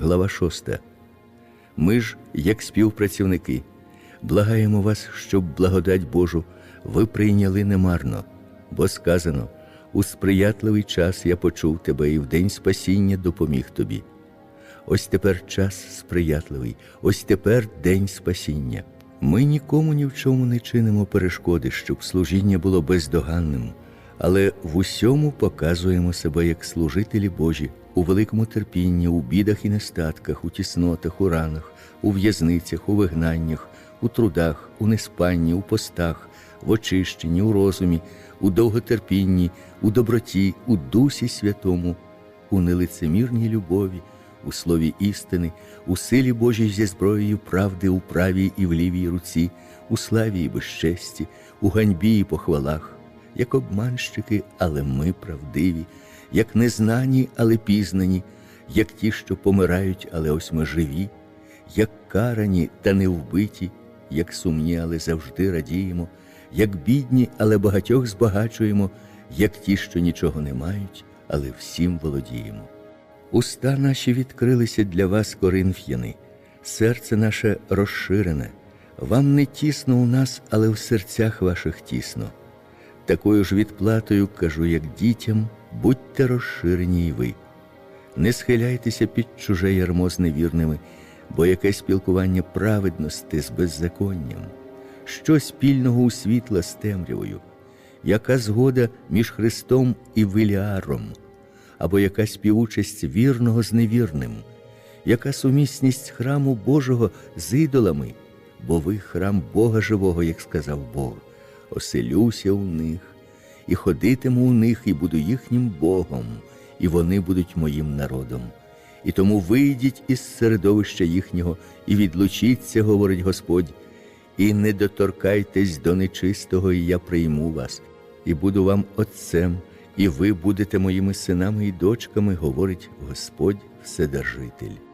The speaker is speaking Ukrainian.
глава 6. Ми ж, як співпрацівники, благаємо вас, щоб благодать Божу ви прийняли немарно, бо сказано: у сприятливий час я почув тебе і в день спасіння допоміг тобі. Ось тепер час сприятливий, ось тепер день спасіння. Ми нікому ні в чому не чинимо перешкоди, щоб служіння було бездоганним, але в усьому показуємо себе як служителі Божі у великому терпінні, у бідах і нестатках, у тіснотах, у ранах, у в'язницях, у вигнаннях, у трудах, у неспанні, у постах, в очищенні, у розумі, у довготерпінні, у доброті, у дусі святому, у нелицемірній любові, у слові істини, у силі Божій зі зброєю правди у правій і в лівій руці, у славі і безчесті, у ганьбі і похвалах, як обманщики, але ми правдиві, як незнані, але пізнані, як ті, що помирають, але ось ми живі, як карані та не вбиті, як сумні, але завжди радіємо, як бідні, але багатьох збагачуємо, як ті, що нічого не мають, але всім володіємо. Уста наші відкрилися для вас, коринф'яни, серце наше розширене, вам не тісно у нас, але в серцях ваших тісно. Такою ж відплатою кажу, як дітям, будьте розширені й ви. Не схиляйтеся під чуже ярмо з невірними, бо яке спілкування праведності з беззаконням, що спільного у світла з темрявою, яка згода між Христом і Виліаром, або яка співучасть вірного з невірним, яка сумісність храму Божого з ідолами, бо ви храм Бога живого, як сказав Бог, оселюся у них, і ходитиму у них, і буду їхнім Богом, і вони будуть моїм народом. І тому вийдіть із середовища їхнього і відлучіться, говорить Господь, і не доторкайтесь до нечистого, і я прийму вас, і буду вам отцем, і ви будете моїми синами і дочками, говорить Господь Вседержитель.